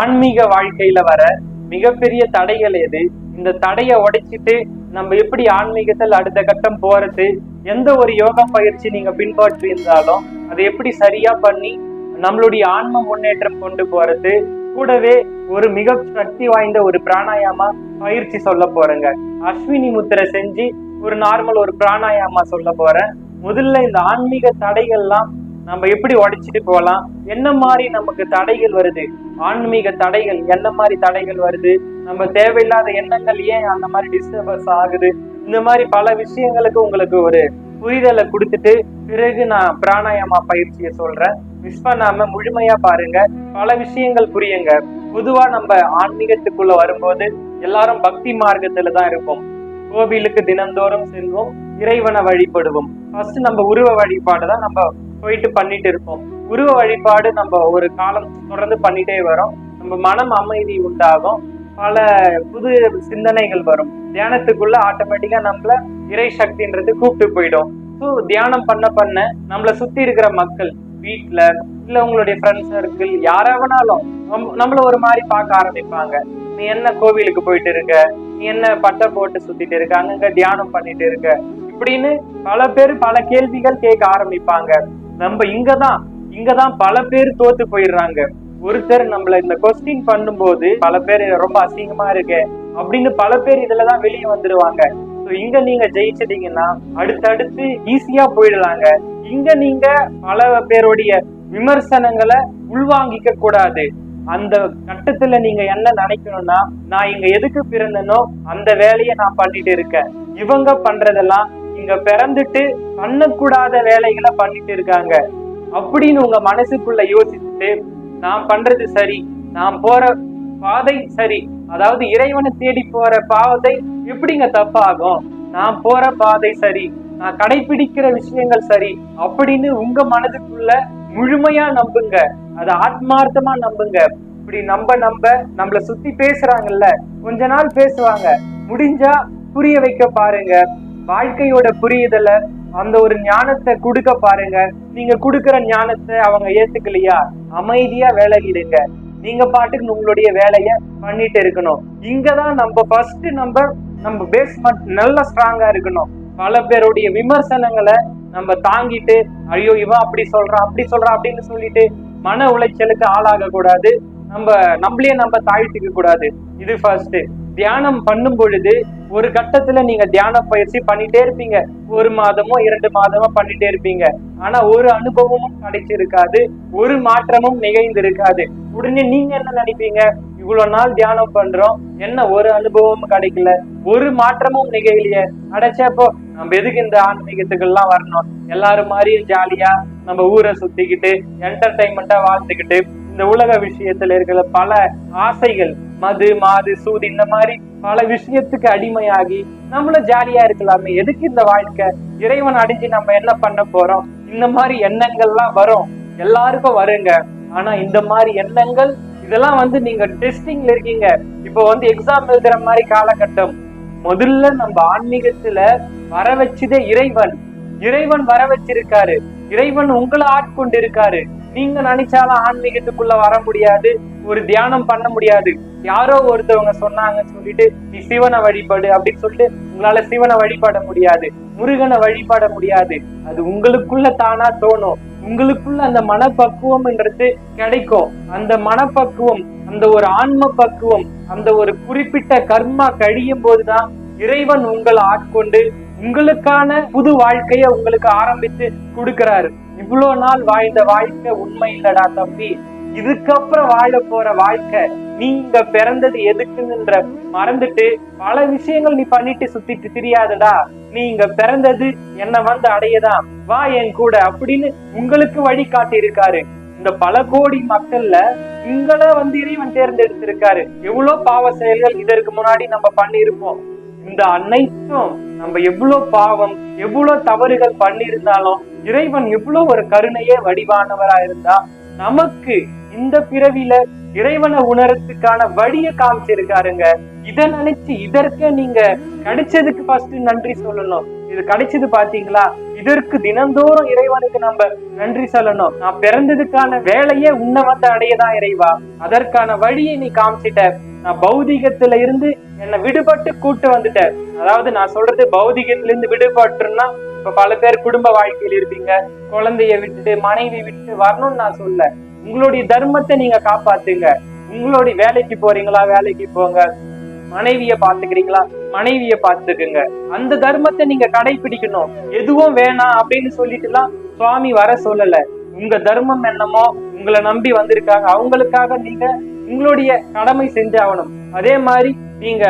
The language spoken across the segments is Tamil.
ஆன்மீக வாழ்க்கையில வர மிகப்பெரிய தடைகள் எது? இந்த தடையை உடைச்சிட்டு நம்ம எப்படி ஆன்மீகத்தில் அடுத்த கட்டம் போறது? எந்த ஒரு யோகா பயிற்சி நீங்க பின்பற்றி இருந்தாலும் அதை எப்படி சரியா பண்ணி நம்மளுடைய ஆன்ம முன்னேற்றம் கொண்டு போறது? கூடவே ஒரு மிக சக்தி வாய்ந்த ஒரு பிராணாயாமா பயிற்சி சொல்ல போறேங்க. அஸ்வினி முத்திரை செஞ்சு ஒரு நார்மல் ஒரு பிராணாயாமா சொல்ல போறேன். முதல்ல இந்த ஆன்மீக தடைகள்லாம் நம்ம எப்படி உடைச்சிட்டு போகலாம்? என்ன மாதிரி நமக்கு தடைகள் வருது? ஆன்மீக தடைகள் என்ன மாதிரி தடைகள் வருது? நம்ம தேவையில்லாத எண்ணங்கள் ஏன் அந்த மாதிரி டிஸ்டர்பன்ஸ் ஆகுது? இந்த மாதிரி பல விஷயங்களுக்கு உங்களுக்கு ஒரு புரிதலை கொடுத்துட்டு பிறகு நான் பிராணாயாமா பயிற்சியை சொல்றேன். விஸ்வநாம முழுமையா பாருங்க. பல விஷயங்கள் புரியுங்க. பொதுவா நம்ம ஆன்மீகத்துக்குள்ள வரும்போது எல்லாரும் பக்தி மார்க்கத்துல தான் இருப்போம். கோவிலுக்கு தினந்தோறும் செல்வோம். இறைவனை வழிபடுவோம். ஃபர்ஸ்ட் நம்ம உருவ வழிபாடு தான் நம்ம போயிட்டு பண்ணிட்டு இருப்போம் உருவ வழிபாடு நம்ம ஒரு காலம் தொடர்ந்து பண்ணிட்டே வரோம். நம்ம மனம் அமைதி உண்டாகும். பல புது சிந்தனைகள் வரும். தியானத்துக்குள்ள ஆட்டோமேட்டிக்கா நம்மள இறை சக்தின்றது கூப்பிட்டு போயிடும். ஸோ தியானம் பண்ண பண்ண நம்மள சுத்தி இருக்கிற மக்கள் வீட்டுல இல்ல உங்களுடைய ஃப்ரெண்ட்ஸ் சர்க்கிள் யாராவனாலும் நம்ம- நம்மள ஒரு மாதிரி பார்க்க ஆரம்பிப்பாங்க. நீ என்ன கோவிலுக்கு போயிட்டு இருக்க? நீ என்ன பட்டை போட்டு சுத்திட்டு இருக்க? அங்கங்க தியானம் பண்ணிட்டு இருக்க? இப்படின்னு பல பேர் பல கேள்விகள் கேட்க ஆரம்பிப்பாங்க. நம்ம இங்கதான் இங்கதான் பல பேர் தோத்து போயிடுறாங்க. ஒருத்தர் நம்மள இந்த கொஸ்டின் பண்ணும்போது பல பேர் ரொம்ப அசிங்கமா இருக்கு அப்படின்னு பல பேர் இதுலதான் வெளியே வந்துடுவாங்க இங்க நீங்க ஜெயிச்சிட்டீங்கன்னா அடுத்தடுத்து ஈஸியா போயிடலாங்க. இங்க நீங்க பல பேருடைய விமர்சனங்களை உள்வாங்கிக்க கூடாது. அந்த கட்டத்துல நீங்க என்ன நினைக்கணும்னா நான் இங்க எதுக்கு பிறந்தனோ அந்த வேலையை நான் பண்ணிட்டு இருக்கேன். இவங்க பண்றதெல்லாம் இங்க பிறந்துட்டு பண்ணக்கூடாத வேலைகளை பண்ணிட்டு இருக்காங்க. அப்படின்னு உங்க மனசுக்குள்ள யோசிச்சுட்டு நான் பண்றது சரி நான் போற பாதை சரி அதாவது இறைவனை தேடி போற பாதை எப்படிங்க தப்பாகும்? நான் போற பாதை சரி நான் கடைபிடிக்கிற விஷயங்கள் சரி அப்படின்னு உங்க மனதுக்குள்ள முழுமையா நம்புங்க. அதை ஆத்மார்த்தமா நம்புங்க. இப்படி நம்ப நம்ப நம்மள சுத்தி பேசுறாங்கல்ல கொஞ்ச நாள் பேசுவாங்க. முடிஞ்சா புரிய வைக்க பாருங்க. வாழ்க்கையோட புரியுதல அந்த ஒரு ஞானத்தை கொடுக்க பாருங்க. நீங்க கொடுக்கற ஞானத்தை அவங்க ஏத்துக்கலையா? அமைதியா விலகிடுங்க. நீங்க பாட்டுக்கு உங்களுடைய வேலைய பண்ணிட்டு இருக்கணும். இங்கதான் நம்ம ஃபர்ஸ்ட் நம்ம நம்ம பேஸ்மெண்ட் நல்ல ஸ்ட்ராங்கா இருக்கணும். பல பேருடைய விமர்சனங்களை நம்ம தாங்கிட்டு ஐயோ இவன் அப்படி சொல்றான் அப்படி சொல்றான் அப்படின்னு சொல்லிட்டு மன உளைச்சலுக்கு ஆளாக கூடாது நம்ம நம்மளே நம்ம தாழ்த்திக்க கூடாது இது ஃபர்ஸ்ட் தியானம் பண்ணும் பொழுது ஒரு கட்டத்துல நீங்க தியான பயிற்சி பண்ணிட்டே இருப்பீங்க. ஒரு மாதமோ இரண்டு மாதமோ பண்ணிட்டே இருப்பீங்க. ஆனா ஒரு அனுபவமும் கிடைச்சிருக்காது. ஒரு மாற்றமும் நிகழ்ந்திருக்காது. உடனே நீங்க என்ன நினைப்பீங்க? இவ்வளவு நாள் தியானம் பண்றோம். என்ன ஒரு அனுபவமும் கிடைக்கல. ஒரு மாற்றமும் நிகழலையே. அடைச்சப்போ நம்ம எதுக்கு இந்த ஆன்மீகத்துக்கு எல்லாம் வரணும்? எல்லாரும் மாதிரியும் ஜாலியா நம்ம ஊரை சுத்திக்கிட்டு என்டர்டைன்மெண்டா வாழ்ந்துக்கிட்டு இந்த உலக விஷயத்துல இருக்கிற பல ஆசைகள் மது மாது சூது இந்த மாதிரி பல விஷயத்துக்கு அடிமையாகி நம்மளும் ஜாலியா இருக்கலாமே. எதுக்கு இந்த வாழ்க்கை? இறைவன் அடைஞ்சு நம்ம என்ன பண்ண போறோம்? இந்த மாதிரி எண்ணங்கள்லாம் வரும். எல்லாருக்கும் வருங்க. ஆனா இந்த மாதிரி எண்ணங்கள் இதெல்லாம் வந்து நீங்க டெஸ்டிங்ல இருக்கீங்க. இப்போ வந்து எக்ஸாம் எழுதுற மாதிரி காலகட்டம். முதல்ல நம்ம ஆன்மீகத்துல வர வச்சதே இறைவன். இறைவன் வர வச்சிருக்காரு. இறைவன் உங்களை ஆட்கொண்டு இருக்காரு நீங்க நினைச்சாலும் ஆன்மீகத்துக்குள்ள வர முடியாது. ஒரு தியானம் பண்ண முடியாது. யாரோ ஒருத்தவங்க சொன்னாங்கன்னு சொல்லிட்டு நீ சிவனை வழிபாடு அப்படின்னு சொல்லிட்டு உங்களால சிவனை வழிபட முடியாது முருகனை வழிபட முடியாது. அது உங்களுக்குள்ள தானா தோணும். உங்களுக்குள்ள அந்த மனப்பக்குவம்ன்றது கிடைக்கும். அந்த மனப்பக்குவம் அந்த ஒரு ஆன்ம பக்குவம் அந்த ஒரு குறிப்பிட்ட கர்மா கழியும் போதுதான் இறைவன் உங்களை ஆட்கொண்டு உங்களுக்கான புது வாழ்க்கைய உங்களுக்கு ஆரம்பித்து கொடுக்கிறாரு. இவ்வளவு நாள் வாழ்ந்த வாழ்க்கை உண்மை இல்லடா தம்பி. இதுக்கப்புறம் வாழ போற வாழ்க்கை நீங்க பிறந்தது எதுக்குன்ற மறந்துட்டு பல விஷயங்கள் நீ பண்ணிட்டு சுத்திட்டு தெரியாதடா. நீங்க பிறந்தது என்ன வந்து அடையதான் வா என் கூட அப்படின்னு உங்களுக்கு வழி காட்டி இருக்காரு இந்த பல கோடி மக்கள்ல உங்களை வந்து இறைவன் தேர்ந்தெடுத்திருக்காரு. எவ்வளவு பாவ செயல்கள் இதற்கு முன்னாடி நம்ம பண்ணிருப்போம் இந்த அனைத்தும் நம்ம எவ்வளவு பாவம் எவ்வளவு தவறுகள் பண்ணியிருந்தாலும் இறைவன் எவ்வளவு ஒரு கருணையே வடிவானவரா இருந்தா நமக்கு இந்த பிறவில இறைவனை உணரத்துக்கான வழிய காமிச்சிருக்காருங்க. இத நினைச்சு இதற்கு நீங்க கிடைச்சதுக்கு ஃபர்ஸ்ட் நன்றி சொல்லணும். இது கிடைச்சது பாத்தீங்களா? இதற்கு தினந்தோறும் இறைவனுக்கு நம்ம நன்றி சொல்லணும். நான் பிறந்ததுக்கான வேலையே உன்னை வந்து அடையதான் இறைவா? அதற்கான வழியை நீ காமிச்சிட்ட. நான் பௌதிகத்துல இருந்து என்னை விடுபட்டு கூட்டு வந்துட்டேன். அதாவது நான் சொல்றது பௌதிகத்துல இருந்து விடுபட்டுன்னா இப்ப பல பேர் குடும்ப வாழ்க்கையில் இருப்பீங்க. குழந்தைய விட்டுட்டு மனைவி விட்டு வரணும்னு நான் சொல்ல. உங்களுடைய தர்மத்தை நீங்க காப்பாத்துங்க. உங்களுடைய வேலைக்கு போறீங்களா? வேலைக்கு போங்க. மனைவிய பாத்துக்கிறீங்களா மனைவிய பாத்துக்குங்க அந்த தர்மத்தை நீங்க கடைபிடிக்கணும். எதுவும் வேணாம் அப்படின்னு சொல்லிட்டுலாம் சுவாமி வர சொல்லல. உங்க தர்மம் என்னமோ உங்களை நம்பி வந்திருக்காங்க. அவங்களுக்காக நீங்க உங்களுடைய கடமை செஞ்சாகணும். அதே மாதிரி நீங்க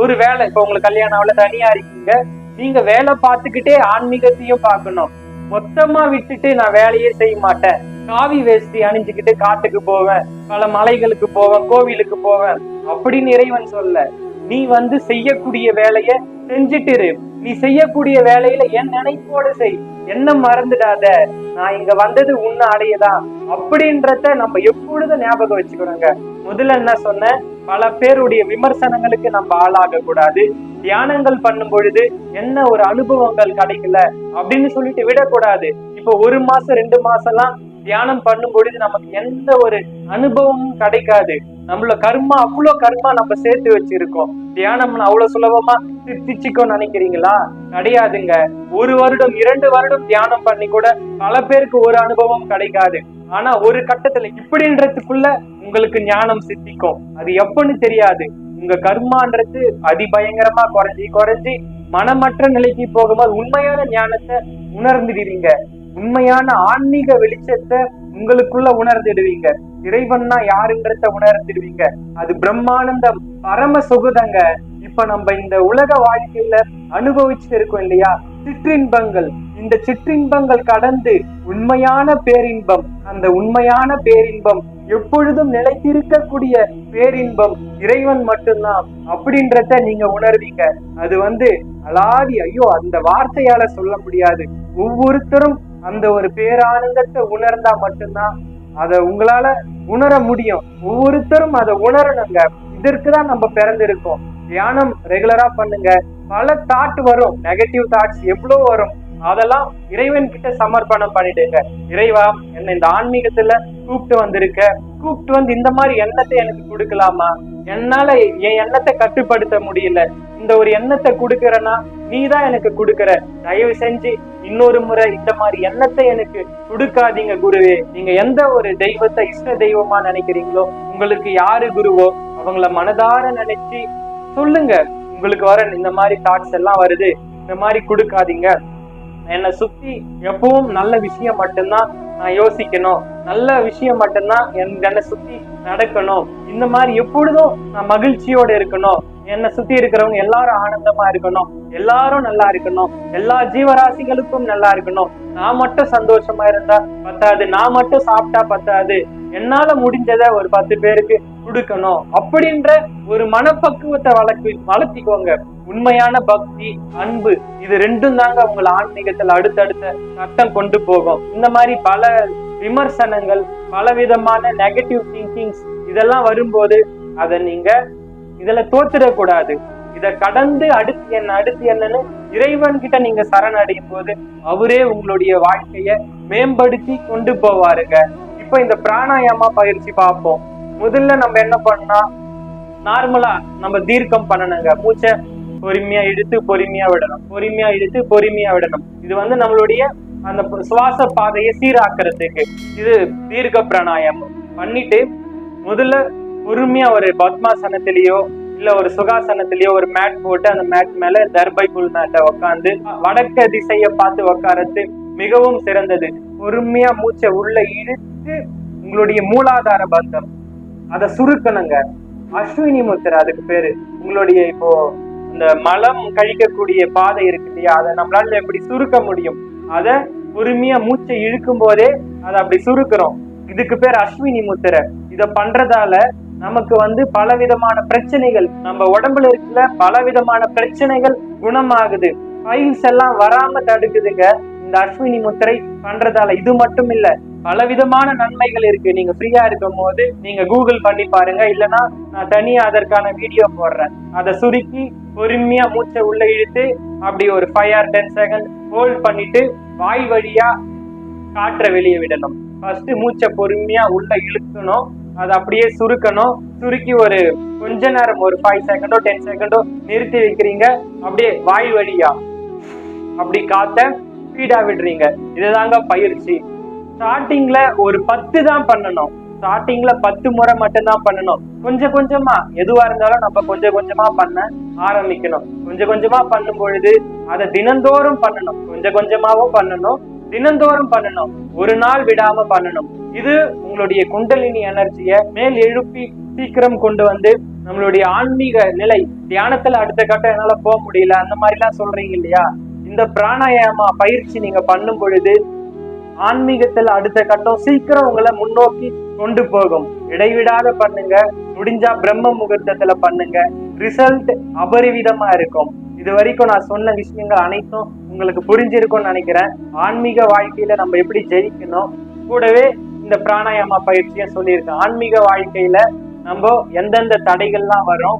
ஒரு வேலை இப்ப உங்களுக்கு கல்யாணம் ஆகல தனியா இருக்கீங்க. நீங்க வேலை பார்த்துக்கிட்டே ஆன்மீகத்தையும் பார்க்கணும். மொத்தமா விட்டுட்டு நான் வேலையே செய்ய மாட்டேன். காவி வேஷ்டி அணிஞ்சுக்கிட்டு காட்டுக்கு போவேன். பல மலைகளுக்கு போவேன் கோவிலுக்கு போவேன். அப்படின்னு இறைவன் சொல்ல நீ வந்து செய்யக்கூடிய வேலைய செஞ்சுட்டு இரு. நீ செய்யக்கூடிய வேலையில என் நினைப்போட செய். என்ன மறந்துடாத. நான் இங்க வந்தது உன்னை அடையதான் அப்படின்றத நம்ம எப்பொழுதும் ஞாபகம் வச்சுக்கணுங்க. முதல்ல என்ன சொன்னேன் பல பேருடைய விமர்சனங்களுக்கு நம்ம ஆளாக கூடாது தியானங்கள் பண்ணும் பொழுது என்ன ஒரு அனுபவங்கள் கிடைக்கல அப்படின்னு சொல்லிட்டு விடக்கூடாது. இப்போ ஒரு மாசம் ரெண்டு மாசம்லாம் தியானம் பண்ணும் பொழுது நமக்கு எந்த ஒரு அனுபவமும் கிடைக்காது. நம்மள கர்மா அவ்வளவு கர்மா நம்ம சேர்த்து வச்சிருக்கோம். தியானம் அவ்வளவு சுலபமா சித்திச்சுக்கோன்னு நினைக்கிறீங்களா? கிடையாதுங்க. ஒரு வருடம் இரண்டு வருடம் தியானம் பண்ணி கூட பல பேருக்கு ஒரு அனுபவம் கிடைக்காது. ஆனா ஒரு கட்டத்துல இப்படின்றதுக்குள்ள உங்களுக்கு ஞானம் சித்திக்கும். அது எப்பன்னு தெரியாது. உங்க கர்மான்றது அதிபயங்கரமா குறைஞ்சி குறைஞ்சி மனமற்ற நிலைக்கு போகும்போது உண்மையான ஞானத்தை உணர்ந்துடுவீங்க. உண்மையான ஆன்மீக வெளிச்சத்தை உங்களுக்குள்ள உணர்ந்துடுவீங்க இறைவன்னா யாருன்றத உணர்ந்துடுவீங்க அது பிரம்மானந்தம் பரம சுகுதங்க. இப்ப நம்ம இந்த உலக வாழ்க்கையில அனுபவிச்சுட்டு இருக்கோம் இல்லையா? சிற்றின்பங்கள். இந்த சிற்றின்பங்கள் கடந்து உண்மையான பேரின்பம். அந்த உண்மையான பேரின்பம் எப்பொழுதும் நிலைத்திருக்கக்கூடிய பேரின்பம் இறைவன் மட்டும்தான் அப்படின்றத நீங்க உணர்வீங்க. அது வந்து அலாதி ஐயோ அந்த வார்த்தையால சொல்ல முடியாது. ஒவ்வொருத்தரும் அந்த ஒரு பேரானந்தத்தை உணர்ந்தா மட்டும்தான் அதை உங்களால உணர முடியும். ஒவ்வொருத்தரும் அதை உணரணுங்க. இதற்குதான் நம்ம பிறந்திருக்கோம். தியானம் ரெகுலரா பண்ணுங்க. பல தாட் வரும். நெகட்டிவ் தாட்ஸ் எவ்வளவு வரும்? அதெல்லாம் இறைவன் கிட்ட சமர்ப்பணம் பண்ணிடுங்க. இறைவா என்ன இந்த ஆன்மீகத்துல கூப்பிட்டு வந்திருக்க. கூப்பிட்டு வந்து இந்த மாதிரி எண்ணத்தை எனக்கு கொடுக்கலாமா? என்னால என் எண்ணத்தை கட்டுப்படுத்த முடியல. இந்த ஒரு எண்ணத்தை கொடுக்கறனா நீ தான் எனக்கு கொடுக்கற. தயவு செஞ்சு இன்னொரு முறை இந்த மாதிரி எண்ணத்தை எனக்கு கொடுக்காதீங்க குருவே. நீங்க எந்த ஒரு தெய்வத்தை இஷ்ட தெய்வமா நினைக்கிறீங்களோ உங்களுக்கு யாரு குருவோ அவங்கள மனதார நினைச்சு சொல்லுங்க. உங்களுக்கு வர இந்த மாதிரி தாட்ஸ் எல்லாம் வருது. இந்த மாதிரி கொடுக்காதீங்க. என்னை சுத்தி எப்பவும் நல்ல விஷயம் மட்டும்தான் நான் யோசிக்கணும். நல்ல விஷயம் மட்டும்தான் என் என்னை சுத்தி நடக்கணும். இந்த மாதிரி எப்பொழுதும் நான் மகிழ்ச்சியோட இருக்கணும். என்னை சுத்தி இருக்கிறவங்க எல்லாரும் ஆனந்தமா இருக்கணும். எல்லாரும் நல்லா இருக்கணும். எல்லா ஜீவராசிகளுக்கும் நல்லா இருக்கணும். நான் மட்டும் சந்தோஷமா இருந்தா பத்தாது. நான் மட்டும் சாப்பிட்டா பத்தாது. என்னால முடிஞ்சதை ஒரு பத்து பேருக்கு கொடுக்கணும். அப்படின்ற ஒரு மனப்பக்குவத்தை வளர்க்கு வளர்த்திக்கோங்க. உண்மையான பக்தி அன்பு இது ரெண்டும் தாங்க உங்களை ஆன்மீகத்துல அடுத்தடுத்த சட்டம் கொண்டு போகும். இந்த மாதிரி பல விமர்சனங்கள் பல விதமான நெகட்டிவ் திங்கிங்ஸ் இதெல்லாம் வரும்போது அதை நீங்க இதுல தோத்துடக்கூடாது. இதை கடந்து அடுத்து என்ன அடுத்து என்னன்னு இறைவன் கிட்ட நீங்க சரணடையும் போது அவரே உங்களுடைய வாழ்க்கைய மேம்படுத்தி கொண்டு போவாருங்க. இப்ப இந்த பிராணாயாமா பயிற்சி பார்ப்போம். முதல்ல நம்ம என்ன பண்ணா நார்மலா நம்ம தீர்க்கம் பண்ணணுங்க. மூச்சை பொறுமையா இழுத்து பொறுமையா விடணும். பொறுமையா இழுத்து பொறுமையா விடணும். இது வந்து நம்மளுடைய அந்த சுவாச பாதையை சீராக்குறதுக்கு. இது தீர்க்க பிராணாயாமம். பண்ணிட்டு முதல்ல பொறுமையா ஒரு பத்மாசனத்திலேயோ இல்ல ஒரு சுகாசனத்திலேயோ ஒரு மேட் போட்டு அந்த மேட் மேல தர்பை புல் மேட்டை உட்காந்து வடக்க திசையை பார்த்து உட்காரது மிகவும் சிறந்தது. பொறுமையா மூச்சை உள்ள இழுத்து உங்களுடைய மூலாதார பந்தம். அதை சுருக்கணுங்க. அஸ்வினி முத்திர அதுக்கு பேரு. உங்களுடைய இப்போ இந்த மலம் கழிக்கக்கூடிய பாதை இருக்கு இல்லையா? அதை நம்மளால எப்படி சுருக்க முடியும்? அத பொறுமையா மூச்சை இழுக்கும் போதே அதை அப்படி சுருக்குறோம். இதுக்கு பேர் அஸ்வினி முத்திரை. இத பண்றதால நமக்கு வந்து பல விதமான பிரச்சனைகள் நம்ம உடம்புல இருக்கிற பல விதமான பிரச்சனைகள் குணமாகுது. ஃபைல்ஸ் எல்லாம் வராம தடுக்குதுங்க. இந்த அஸ்வினி முத்திரை பண்றதால இது மட்டும் இல்ல பல விதமான நன்மைகள் இருக்கு. நீங்க ஃப்ரீயா இருக்கும் போது நீங்க கூகுள் பண்ணி பாருங்க. இல்லைன்னா நான் தனியா அதற்கான வீடியோ போடுறேன். அதை சுருக்கி பொறுமையா மூச்சை உள்ள இழுத்து அப்படி ஒரு five or ten second hold பண்ணிட்டு வாய் வழியா காற்றை வெளியே விடணும். ஃபர்ஸ்ட் மூச்சை பொறுமையா உள்ள இழுக்கணும். அதை அப்படியே சுருக்கணும். சுருக்கி ஒரு கொஞ்ச நேரம் ஒரு ஃபைவ் செகண்டோ டென் செகண்டோ நிறுத்தி வைக்கிறீங்க. அப்படியே வாய் வழியா. அப்படி காத்த ஸ்பீடா விடுறீங்க. இதுதாங்க பயிற்சி. ஸ்டார்டிங்ல ஒரு பத்து தான் பண்ணணும். ஸ்டார்டிங்ல பத்து முறை மட்டும்தான் பண்ணணும். கொஞ்சம் கொஞ்சமா எதுவா இருந்தாலும் நம்ம கொஞ்சம் கொஞ்சமா பண்ண ஆரம்பிக்கணும். கொஞ்சம் கொஞ்சமா பண்ணும் பொழுது அதை தினந்தோறும் பண்ணணும். கொஞ்சம் கொஞ்சமாவும் பண்ணணும். தினந்தோறும் பண்ணணும். ஒரு நாள் விடாம பண்ணணும். இது உங்களுடைய குண்டலினி எனர்ஜியை மேல் எழுப்பி சீக்கிரம் கொண்டு வந்து நம்மளுடைய ஆன்மீக நிலை தியானத்துல அடுத்த கட்டம் என்னால போக முடியல அந்த மாதிரி எல்லாம் சொல்றீங்க இல்லையா? இந்த பிராணாயாமா பயிற்சி நீங்க பண்ணும் பொழுது ஆன்மீகத்தில் அடுத்த கட்டம் சீக்கிரம் உங்களை முன்னோக்கி கொண்டு போகும். இடைவிடாத பண்ணுங்க முடிஞ்சா பிரம்ம முகூர்த்தத்துல பண்ணுங்க. ரிசல்ட் அபரிவிதமா இருக்கும். இது வரைக்கும் நான் சொன்ன விஷயங்கள் அனைத்தும் உங்களுக்கு புரிஞ்சிருக்கும்னு நினைக்கிறேன். ஆன்மீக வாழ்க்கையில நம்ம எப்படி ஜெயிக்கணும்? கூடவே இந்த பிராணாயாம பயிற்சியை சொல்லியிருக்கேன் ஆன்மீக வாழ்க்கையில நம்ம எந்தெந்த தடைகள்லாம் வரும்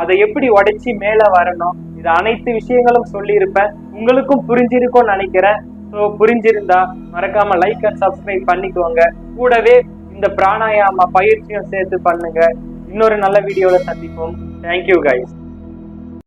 அதை எப்படி உடைச்சி மேல வரணும் இது அனைத்து விஷயங்களும் சொல்லியிருப்பேன். உங்களுக்கும் புரிஞ்சிருக்கும்னு நினைக்கிறேன். ஸோ புரிஞ்சிருந்தா மறக்காம லைக் அண்ட் சப்ஸ்கிரைப் பண்ணிக்கோங்க. கூடவே இந்த பிராணாயாம பயிற்சியும் சேர்த்து பண்ணுங்க. இன்னொரு நல்ல வீடியோல சந்திப்போம். Thank you guys